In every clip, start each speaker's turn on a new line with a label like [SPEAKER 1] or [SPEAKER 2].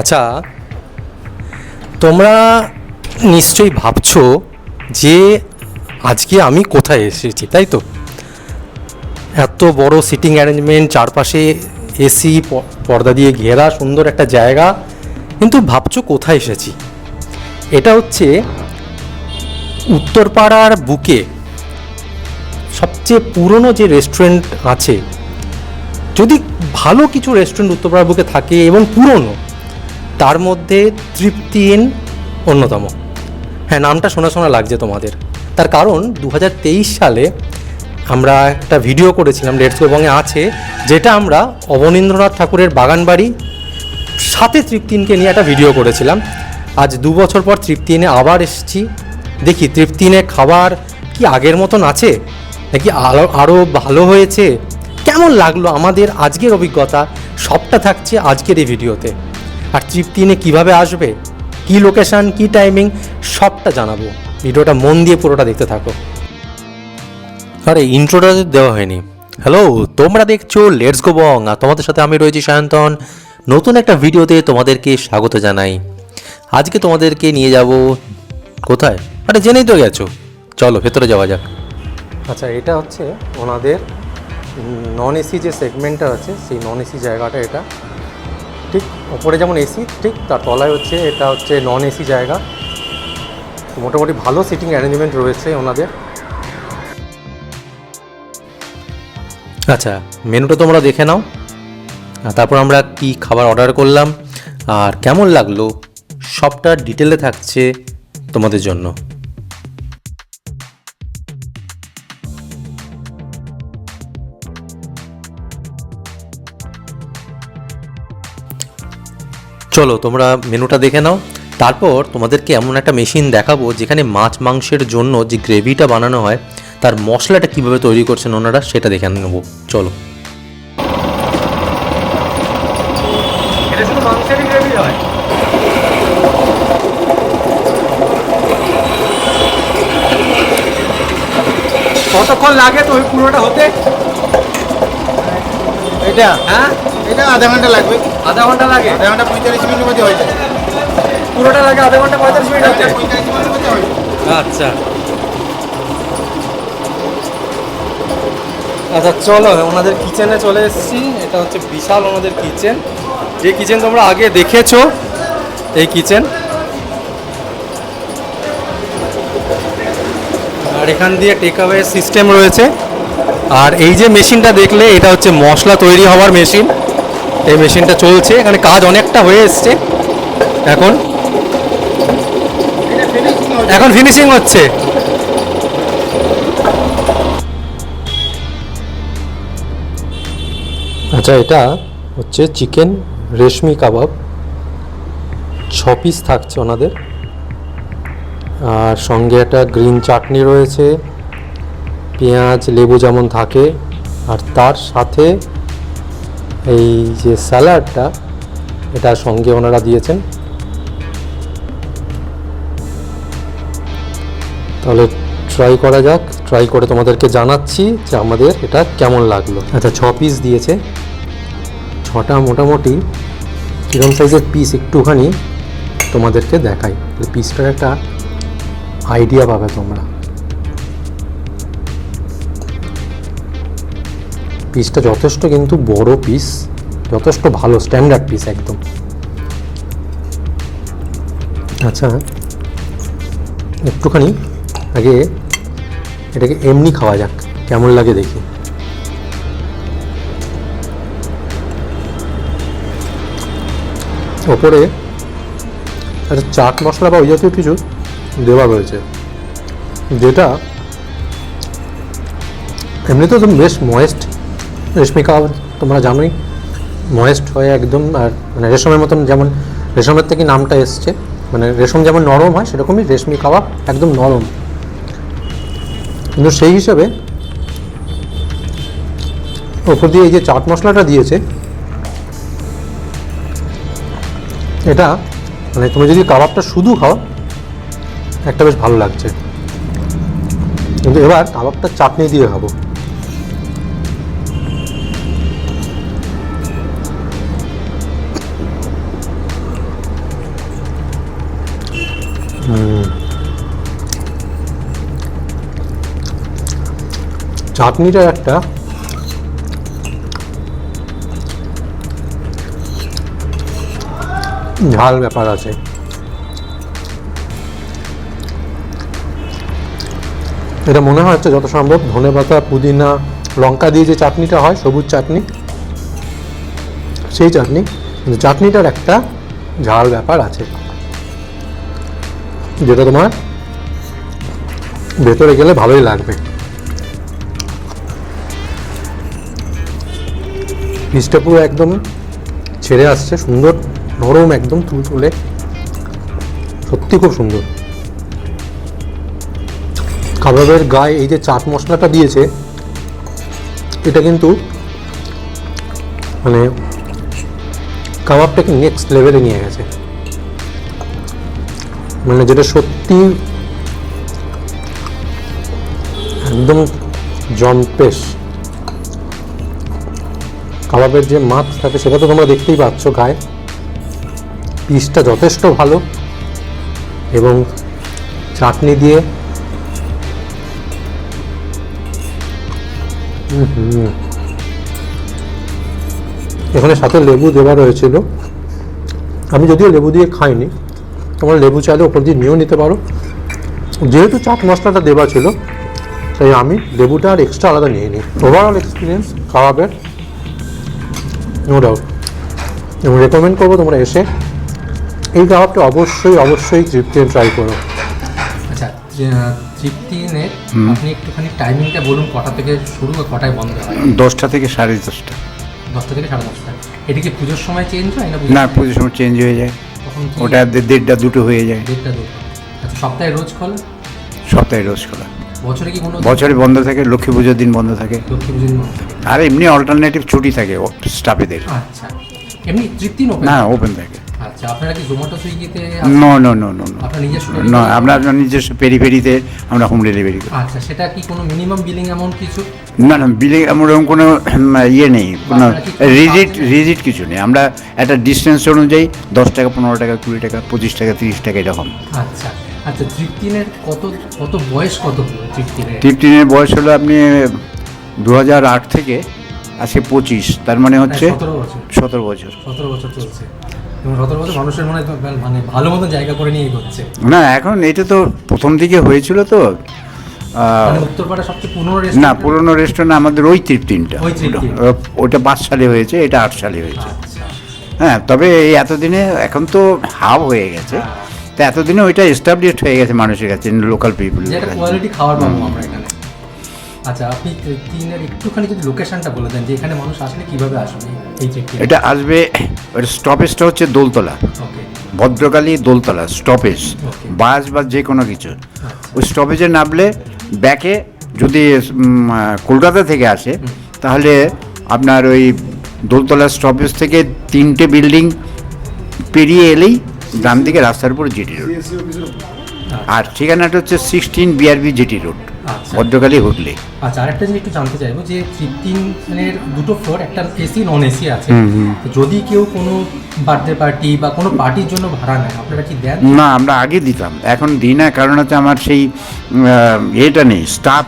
[SPEAKER 1] আচ্ছা তোমরা নিশ্চয়ই ভাবছ যে আজকে আমি কোথায় এসেছি, তাই তো? এত বড় সিটিং অ্যারেঞ্জমেন্ট চারপাশে এসি পর্দা দিয়ে ঘেরা, সুন্দর একটা জায়গা, কিন্তু ভাবছ কোথায় এসেছি? এটা হচ্ছে উত্তরপাড়ার বুকে সবচেয়ে পুরনো যে রেস্টুরেন্ট আছে। যদি ভালো কিছু রেস্টুরেন্ট উত্তরপাড়ার বুকে থাকে এবং পুরনো তার মধ্যে তৃপ্তি ইন অন্যতম। হ্যাঁ নামটা শোনা শোনা লাগছে তোমাদের। তার কারণ দু হাজার তেইশ সালে আমরা একটা ভিডিও করেছিলাম লেটস এবং আছে, যেটা আমরা অবনীন্দ্রনাথ ঠাকুরের বাগানবাড়ি সাথে তৃপ্তিনকে নিয়ে একটা ভিডিও করেছিলাম। আজ দু বছর পর তৃপ্তিনে আবার এসেছি। দেখি তৃপ্তিনে খাবার কি আগের মতন আছে? নাকি আরও আরও ভালো হয়েছে? কেমন লাগল আমাদের আজকের অভিজ্ঞতা? সবটা থাকছে আজকের এই ভিডিওতে। আর তৃপ্তিনে কীভাবে আসবে, কি লোকেশন কি টাইমিং সবটা জানাব। ভিডিওটা মন দিয়ে পুরোটা দেখতে থাকো। আরে ইন্ট্রোটা দেওয়া হয়নি। হ্যালো তোমরা দেখছ লেটস গো বং আর তোমাদের সাথে আমি রয়েছি সায়ন্তন। নতুন একটা ভিডিওতে তোমাদেরকে স্বাগত জানাই। আজকে তোমাদেরকে নিয়ে যাব কোথায়? আরে, জেনেই তো গেছো। চলো, ভেতরে যাওয়া যাক। আচ্ছা এটা হচ্ছে ওনাদের নন এসি যে সেগমেন্টটা আছে, সেই নন এসি জায়গাটা এটা। ঠিক ওপরে যেমন এসি, ঠিক তার তলায় হচ্ছে এটা হচ্ছে নন এসি জায়গা। মোটামুটি ভালো সিটিং অ্যারেঞ্জমেন্ট রয়েছে ওনাদের। আচ্ছা মেনুটা তোমরা দেখে নাও। তারপর আমরা কি খাবার অর্ডার করলাম। আর কেমন লাগল? সবটা ডিটেলে থাকছে তোমাদের জন্য। চলো তোমরা মেনুটা দেখে নাও। তারপর তোমাদেরকে এমন একটা মেশিন দেখাবো যেখানে মাছ মাংসের জন্য যে গ্রেভিটা বানানো হয়, তার মশলাটা কীভাবে তৈরি করছেন ওনারা সেটা দেখে নেব। চলো। কতক্ষণ লাগে তো ওই পুরোটা হতে?
[SPEAKER 2] এটা?
[SPEAKER 1] হ্যাঁ?
[SPEAKER 2] এটা আধা ঘণ্টা লাগবে।
[SPEAKER 1] আধা ঘণ্টা লাগে?
[SPEAKER 2] আধা ঘণ্টা পঁয়তাল্লিশ মিনিটের মধ্যে হয়ে যায়
[SPEAKER 1] পুরোটা লাগে আধা ঘণ্টা পঁয়তাল্লিশ মিনিট হতে?
[SPEAKER 2] হয়ে
[SPEAKER 1] আচ্ছা। আচ্ছা চলো ওনাদের কিচেনে চলে এসেছি। এটা হচ্ছে বিশাল ওনাদের কিচেন যে কিচেন তোমরা আগে দেখেছ এই কিচেন আর এখান দিয়ে টেক সিস্টেম রয়েছে। আর এই যে মেশিনটা দেখলে, এটা হচ্ছে মশলা তৈরি হওয়ার মেশিন। এই মেশিনটা চলছে, এখানে কাজ অনেকটা হয়ে এসছে। এখন এখন ফিনিশিং হচ্ছে। আচ্ছা এটা হচ্ছে চিকেন রেশমি কাবাব। ছ পিস থাকছে ওনাদের। আর সঙ্গে একটা গ্রিন চাটনি রয়েছে। পেঁয়াজ লেবু যেমন থাকে আর তার সাথে এই যে স্যালাডটা এটা সঙ্গে ওনারা দিয়েছেন। তাহলে ট্রাই করা যাক ট্রাই করে তোমাদেরকে জানাচ্ছি যে আমাদের এটা কেমন লাগল। আচ্ছা ছ পিস দিয়েছে। ছটা মোটামুটি কিরম সাইজের পিস একটুখানি তোমাদেরকে দেখাই। পিসটার একটা আইডিয়া পাবে তোমরা। পিসটা যথেষ্ট কিন্তু বড় পিস যথেষ্ট ভালো স্ট্যান্ডার্ড পিস একদম। আচ্ছা একটুখানি আগে এটাকে এমনি খাওয়া যাক, কেমন লাগে দেখি। ওপরে একটা চাট মশলা বা ওই জাতীয় কিছু দেওয়া রয়েছে, যেটা এমনিতেও তো বেশ ময়েস্ট রেশমি কাবাব তোমরা জানোই। ময়েস্ট হয়ে একদম, আর মানে রেশমের মতন যেমন, রেশমের থেকে নামটা এসছে। মানে রেশম যেমন নরম হয়, সেরকমই রেশমি কাবাব একদম নরম। কিন্তু সেই হিসাবে ওপর দিয়ে এই যে চাট মশলাটা দিয়েছে, এটা মানে তুমি যদি কাবাবটা শুধু খাও, একটা বেশ ভালো লাগছে। কিন্তু এবার কাবাবটা চাটনি দিয়ে খাব। চাটনিটার একটা। ঝাল ব্যাপার আছে। এটা মনে হচ্ছে যত সম্ভব ধনে পাতা, পুদিনা, লঙ্কা দিয়ে যে চাটনিটা হয়, সবুজ চাটনি, সেই চাটনি। চাটনিটার একটা ঝাল ব্যাপার আছে। যেটা তোমার ভেতরে গেলে ভালোই লাগবে। পিসটা পুরো একদম ছেড়ে আসছে, সুন্দর, নরম একদম তুলতুলে সত্যি খুব সুন্দর। কাবাবের গায়ে এই যে চাট মশলাটা দিয়েছে, এটা কিন্তু মানে কাবাবটাকে নেক্সট লেভেলে নিয়ে গেছে। মানে যেটা সত্যি একদম জম্পেশ। কাবাবের যে মাছ থাকে, সেটা তো তোমরা দেখতেই পাচ্ছ গায়ে। পিসটা যথেষ্ট ভালো। এবং চাটনি দিয়ে। এখানে সাথে লেবু দেওয়া রয়েছিল। আমি যদিও লেবু দিয়ে খাইনি, তোমরা লেবু চাইলে ওপর দিয়ে নিয়েও নিতে পারো। যেহেতু চাট মশলাটা দেওয়া ছিল, তাই আমি লেবুটা আর এক্সট্রা আলাদা নিয়ে নিই। ওভারঅল এক্সপিরিয়েন্স কাবাবের নো ডাউট এবং রেকমেন্ড করব তোমরা এসে। এই কাবাবটা অবশ্যই অবশ্যই তৃপ্তিতে ট্রাই করো।
[SPEAKER 3] আচ্ছা আপনি একটুখানি টাইমিংটা বলুন কটা থেকে শুরু আর কটায় বন্ধ হয়?
[SPEAKER 4] দশটা থেকে সাড়ে দশটা।
[SPEAKER 3] দশটা থেকে সাড়ে দশটা। এটা কি পুজোর সময় চেঞ্জ হয় না
[SPEAKER 4] না পুজোর সময় চেঞ্জ হয়ে যায়। ওটা দেড়টা দুটো হয়ে যায়।
[SPEAKER 3] দেড়টা দুটো। আচ্ছা সপ্তাহে রোজ খোলা?
[SPEAKER 4] সপ্তাহে রোজ খোলা।
[SPEAKER 3] বছরে কি কোনো
[SPEAKER 4] বছরে বন্ধ থাকে লক্ষ্মী পুজোর দিন বন্ধ থাকে।
[SPEAKER 3] লক্ষ্মী পুজোর দিন বন্ধ থাকে।
[SPEAKER 4] আর এমনি অল্টারনেটিভ ছুটি থাকে স্টাফেদের
[SPEAKER 3] আচ্ছা। এমনি
[SPEAKER 4] না ওপেন থাকে।
[SPEAKER 3] আচ্ছা আপনারা কি Zomato সুইগিতে
[SPEAKER 4] no no no no no
[SPEAKER 3] আপনার নিজস্ব
[SPEAKER 4] না আমরা আপনার নিজস্ব পেরি পেরিতে আমরা হোম ডেলিভারি করি।
[SPEAKER 3] আচ্ছা সেটা কি কোনো মিনিমাম বিলিং এমন কিছু?
[SPEAKER 4] না বিলে কোনো ইয়ে নেই। কোনো রিজিট রিজিট কিছু নেই। আমরা একটা ডিস্টেন্স অনুযায়ী দশ টাকা পনেরো টাকা কুড়ি টাকা পঁচিশ টাকা তিরিশ টাকা এরকম।
[SPEAKER 3] আচ্ছা আচ্ছা তৃপ্তিনের কত কত বয়স কত তৃপ্তিনের
[SPEAKER 4] বয়স হলো আপনি দু হাজার আট থেকে আজকে পঁচিশ তার মানে হচ্ছে
[SPEAKER 3] সতেরো বছর।
[SPEAKER 4] সতেরো বছর।
[SPEAKER 3] চলছে। মানুষের মনে মানে ভালো মতো জায়গা করে নিয়ে এগোচ্ছে
[SPEAKER 4] না এখন এটা তো প্রথম দিকে হয়েছিল তো
[SPEAKER 3] মানে
[SPEAKER 4] না পুরোনো রেস্টুরেন্ট আমাদের ওই তৃপ্তিনটা ওটা পাঁচ সালে হয়েছে এটা আট সালে হয়েছে।
[SPEAKER 3] আচ্ছা।
[SPEAKER 4] হ্যাঁ তবে এই এতদিনে এখন তো হাব হয়ে গেছে। তো এতদিনে ওইটা এস্টাবলিশড হয়ে গেছে মানুষের কাছে লোকাল পিপুল
[SPEAKER 3] কোয়ালিটি খাবার পাবো আমরা। এখানে আচ্ছা আপনি তৃপ্তিনের একটুখানি যদি লোকেশনটা বলে দেন যে এখানে মানুষ আসলে কীভাবে আসবে এই তৃপ্তি
[SPEAKER 4] এটা আসবে স্টপেজটা হচ্ছে দোলতলা। ভদ্রকালী দোলতলা স্টপেজ বাস বা যে কোনো কিছু।
[SPEAKER 3] আচ্ছা।
[SPEAKER 4] ওই স্টপেজে নামলে ব্যাকে যদি কলকাতা থেকে আসে তাহলে আপনার ওই দোলতলা স্টপেজ থেকে তিনটে বিল্ডিং পেরিয়ে এলেই ডান দিকে রাস্তার উপর জিটি রোড আর ঠিকানাটা হচ্ছে সিক্সটিন বিআরবি জিটি রোড
[SPEAKER 3] আচ্ছা
[SPEAKER 4] ভদ্রকালী হুগলি।
[SPEAKER 3] আচ্ছা আরেকটা জিনিস একটু জানতে চাইব যে তৃপ্তিনের দুটো ফ্লোর একটা এসি নন এসি আছে। যদি কেউ কোনো বার্থডে পার্টি বা কোনো পার্টির জন্য ভাড়া নেয় আপনারা কি দেন?
[SPEAKER 4] না আমরা আগে দিতাম। এখন দিই না কারণ হচ্ছে আমার সেই এটা নেই স্টাফ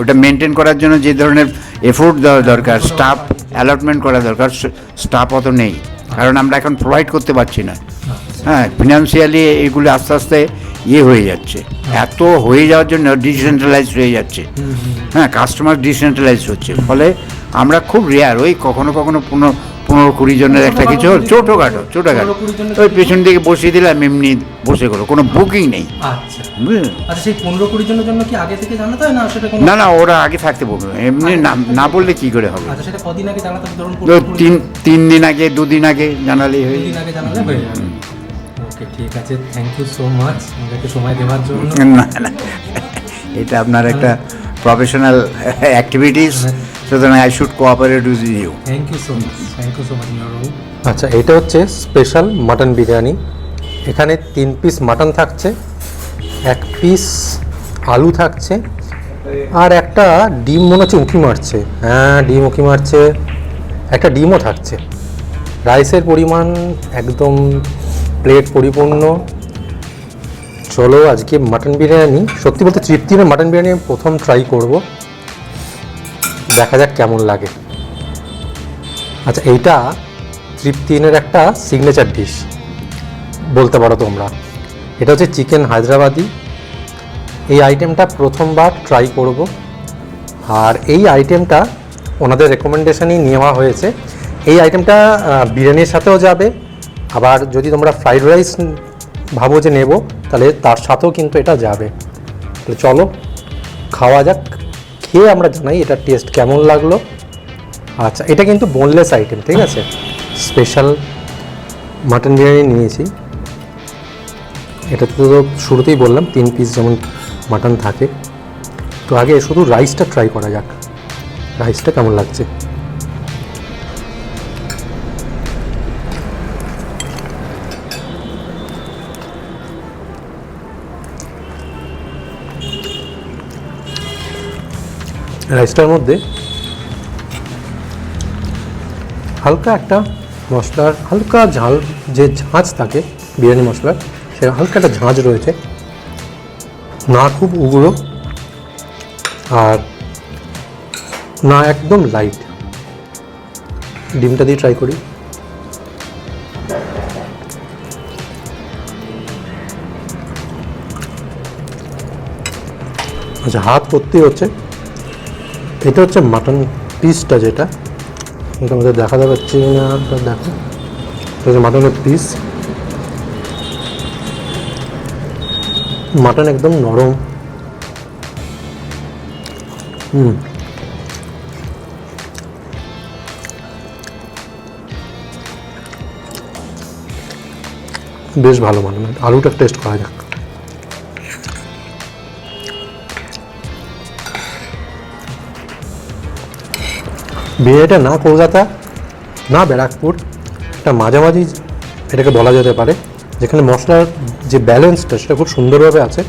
[SPEAKER 4] ওটা মেনটেন করার জন্য যে ধরনের এফোর্ট দেওয়া দরকার স্টাফ অ্যালটমেন্ট করা দরকার স্টাফ অত নেই। কারণ আমরা এখন প্রোভাইড করতে পারছি না। হ্যাঁ ফিনান্সিয়ালি এগুলো আস্তে আস্তে ইয়ে হয়ে যাচ্ছে। এত হয়ে যাওয়ার জন্য ডিসেন্ট্রালাইজ হয়ে যাচ্ছে। হ্যাঁ কাস্টমার ডিসেন্ট্রালাইজ হচ্ছে। ফলে আমরা খুব রেয়ার ওই কখনো কখনো পনেরো পনেরো কুড়ি জনের একটা কিছু ছোটোখাটো ছোটোখাটো। ওই পেছন দিকে বসিয়ে দিলাম এমনি বসে করো কোনো বুকিং নেই।
[SPEAKER 3] আচ্ছা? আচ্ছা না
[SPEAKER 4] না ওরা আগে থাকতে বলবে। এমনি না না বললে কি করে হবে?
[SPEAKER 3] আচ্ছা
[SPEAKER 4] তিন তিন দিন আগে দুদিন আগে জানালেই হয়ে
[SPEAKER 3] ওকে ঠিক আছে থ্যাংক ইউ সো মাচ আমাদেরকে সময় দেওয়ার জন্য।
[SPEAKER 4] না না এটা আপনার একটা প্রফেশনাল অ্যাক্টিভিটিস সুতরাং I should cooperate with you
[SPEAKER 3] thank you so much thank you so much
[SPEAKER 1] আচ্ছা এটা হচ্ছে স্পেশাল মাটন বিরিয়ানি। এখানে তিন পিস মাটন থাকছে এক পিস আলু থাকছে আর একটা ডিম মনে হচ্ছে উঁকি মারছে। হ্যাঁ ডিম উঁকি মারছে একটা ডিমও থাকছে। রাইসের পরিমাণ একদম প্লেট পরিপূর্ণ। চলো আজকে মাটন বিরিয়ানি। সত্যি বলতে তৃপ্তির মাটন বিরিয়ানি প্রথম ট্রাই করব। দেখা যাক কেমন লাগে। আচ্ছা এইটা তৃপ্তিনের একটা সিগনেচার ডিশ বলতে পারো তোমরা। এটা হচ্ছে চিকেন হায়দ্রাবাদি। এই আইটেমটা প্রথমবার ট্রাই করব। আর এই আইটেমটা ওনাদের রেকমেন্ডেশনই নেওয়া হয়েছে। এই আইটেমটা বিরিয়ানির সাথেও যাবে। আবার যদি তোমরা ফ্রাইড রাইস ভাবো যে নেব, তাহলে তার সাথেও কিন্তু এটা যাবে। তাহলে চলো, খাওয়া যাক। খেয়ে আমরা জানাই এটার টেস্ট কেমন লাগল। আচ্ছা এটা কিন্তু বোনলেস আইটেম ঠিক আছে? স্পেশাল মাটন বিরিয়ানি নিয়েছি। এটা তো শুরুতেই বললাম, তিন পিস যেমন মাটন থাকে। তো আগে শুধু রাইসটা ট্রাই করা যাক। রাইসটা কেমন লাগছে? রাইসটার মধ্যে হালকা একটা মশলার হালকা ঝাল, যে ঝাঁঝ থাকে, বিরিয়ানি মশলার, সে হালকা একটা ঝাঁজ রয়েছে। না খুব উগ্র আর না একদম লাইট ডিমটা দিয়ে ট্রাই করি। আচ্ছা হাত করতেই হচ্ছে। এটা হচ্ছে মাটন পিসটা যেটা। এটা আমাদের দেখা যাচ্ছে না দেখো। এটা হচ্ছে মাটনের পিস মাটন একদম নরম। হুম। বেশ ভালো মাটন আলুটা টেস্ট করা যাক। বিয়েটা না কলকাতা, না ব্যারাকপুর, একটা মাঝামাঝি এটাকে বলা যেতে পারে, যেখানে মশলার যে ব্যালেন্সটা সেটা খুব সুন্দরভাবে আছে।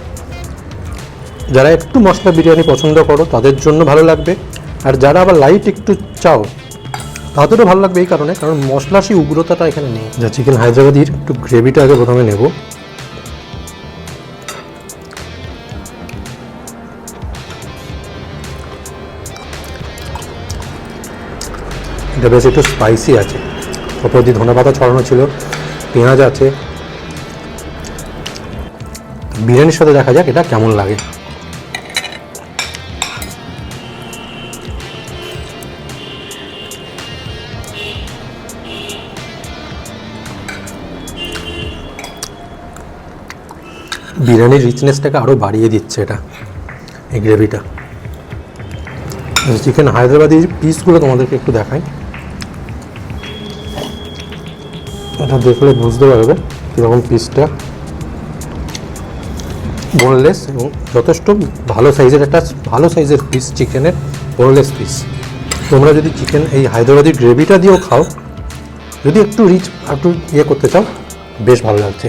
[SPEAKER 1] যারা একটু মশলা বিরিয়ানি পছন্দ করো, তাদের জন্য ভালো লাগবে। আর যারা আবার লাইট একটু চাও, তাদেরও ভালো লাগবে এই কারণে, কারণ মশলা সেই উগ্রতাটা এখানে নেই। যা চিকেন হায়দ্রাবাদির একটু গ্রেভিটা আগে প্রথমে নেব। এটা বেশ একটু স্পাইসি আছে। ওপর দিয়ে ধনে পাতা ছড়ানো ছিল, পেঁয়াজ আছে। বিরিয়ানির সাথে দেখা যাক এটা কেমন লাগে। বিরিয়ানির রিচনেসটাকে আরও বাড়িয়ে দিচ্ছে এটা, এই গ্রেভিটা চিকেন হায়দ্রাবাদি পিসগুলো তোমাদেরকে একটু দেখাই এটা দেখলে বুঝতে পারবে কীরকম পিসটা বোনলেস এবং যথেষ্ট ভালো সাইজের একটা ভালো সাইজের পিস চিকেনের বোনলেস পিস তোমরা যদি চিকেন এই হায়দ্রাবাদি গ্রেভিটা দিয়েও খাও, যদি একটু রিচ একটু ইয়ে করতে চাও, বেশ ভালো লাগছে।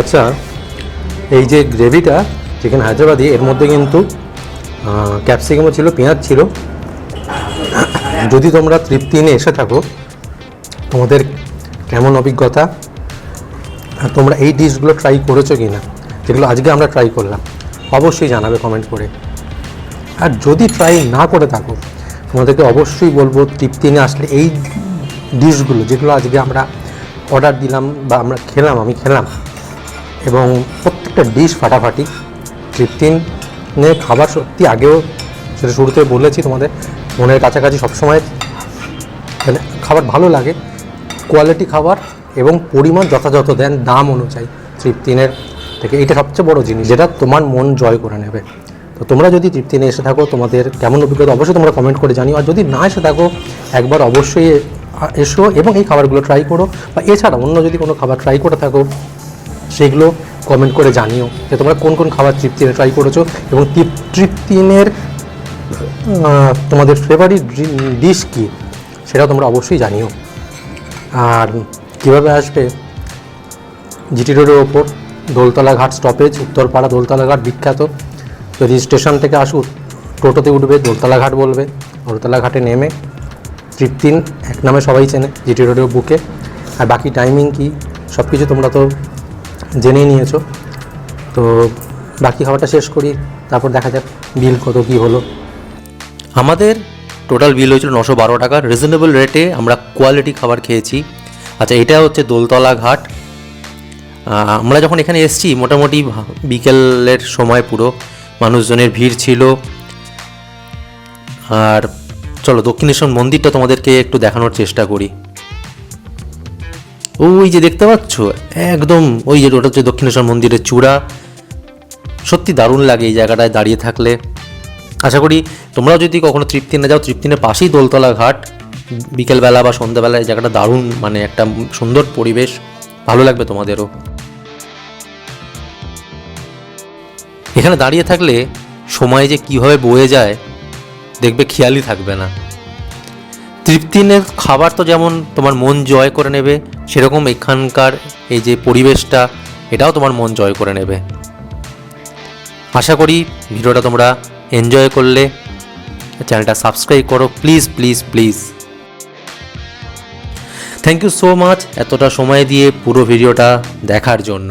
[SPEAKER 1] আচ্ছা এই যে গ্রেভিটা চিকেন হায়দ্রাবাদি, এর মধ্যে কিন্তু ক্যাপসিকামও ছিল, পেঁয়াজ ছিল। যদি তোমরা তৃপ্তি নিয়ে এসে থাকো তোমাদের কেমন অভিজ্ঞতা? আর তোমরা এই ডিশগুলো ট্রাই করেছ কি না যেগুলো আজকে আমরা ট্রাই করলাম, অবশ্যই জানাবে কমেন্ট করে। আর যদি ট্রাই না করে থাকো, তোমাদেরকে অবশ্যই বলব তৃপ্তি নিয়ে আসলে এই ডিশগুলো যেগুলো আজকে আমরা অর্ডার দিলাম বা আমরা খেলাম, আমি খেলাম, এবং প্রত্যেকটা ডিশ ফাটাফাটি তৃপ্তিনের খাবার সত্যি আগেও সেটা শুরুতে বলেছি তোমাদের, মনের কাছাকাছি সবসময় মানে খাবার ভালো লাগে। কোয়ালিটি খাবার এবং পরিমাণ যথাযথ দেন দাম অনুযায়ী তৃপ্তিনের থেকে এটা সবচেয়ে বড় জিনিস, যেটা তোমার মন জয় করে নেবে। তো তোমরা যদি তৃপ্তিনে এসে থাকো, তোমাদের কেমন অভিজ্ঞতা অবশ্যই তোমরা কমেন্ট করে জানিও। আর যদি না এসে থাকো, একবার অবশ্যই এসো এবং এই খাবারগুলো ট্রাই করো। বা এছাড়া অন্য যদি কোনো খাবার ট্রাই করে থাকো, সেগুলো কমেন্ট করে জানিও যে তোমরা কোন কোন খাবার তৃপ্তিনে ট্রাই করেছ এবং তৃপ- তৃপ্তিনের তোমাদের ফেভারিট ডিশ কী সেটা তোমরা অবশ্যই জানিও। আর কীভাবে আসবে? জিটি রোডের ওপর দোলতলা ঘাট স্টপেজ উত্তরপাড়া দোলতলা ঘাট বিখ্যাত। যদি স্টেশন থেকে আসুক টোটোতে উঠবে, দোলতলা ঘাট বলবে, দোলতলা ঘাটে নেমে তৃপ্তিন, এক নামে সবাই চেনে জিটি রোডের বুকে। আর বাকি টাইমিং কি সব কিছু তোমরা তো জেনেই নিয়েছো। তো বাকি খাবারটা শেষ করি, তারপর দেখা যাক বিল কত, কী হলো। আমাদের টোটাল বিল হয়েছিল নশো বারো টাকা। রিজনেবল রেটে আমরা কোয়ালিটি খাবার খেয়েছি। আচ্ছা এটা হচ্ছে দোলতলা ঘাট। আমরা যখন এখানে এসেছি, মোটামুটি বিকেলের সময় পুরো মানুষজনের ভিড় ছিল। আর চলো, দক্ষিণেশ্বর মন্দিরটা তোমাদেরকে একটু দেখানোর চেষ্টা করি। ওই যে দেখতে পাচ্ছ, একদম ওই যে ওটা হচ্ছে দক্ষিণেশ্বর মন্দিরের চূড়া। সত্যি দারুণ লাগে এই জায়গাটায় দাঁড়িয়ে থাকলে। আশা করি তোমরাও যদি কখনো তৃপ্তি না যাও তৃপ্তিনের পাশেই দোলতলা ঘাট, বিকেলবেলা বা সন্ধ্যাবেলা এই জায়গাটা দারুণ মানে একটা সুন্দর পরিবেশ, ভালো লাগবে তোমাদেরও। এখানে দাঁড়িয়ে থাকলে সময় যে কীভাবে বয়ে যায়, দেখবে খেয়ালই থাকবে না। তৃপ্তিনের খাবার তো যেমন তোমার মন জয় করে নেবে, সেরকম এখানকার এই যে পরিবেশটা, এটাও তোমার মন জয় করে নেবে। আশা করি ভিডিওটা তোমরা এনজয় করলে চ্যানেলটা সাবস্ক্রাইব করো please please please thank you so much এতটা সময় দিয়ে পুরো ভিডিওটা দেখার জন্য।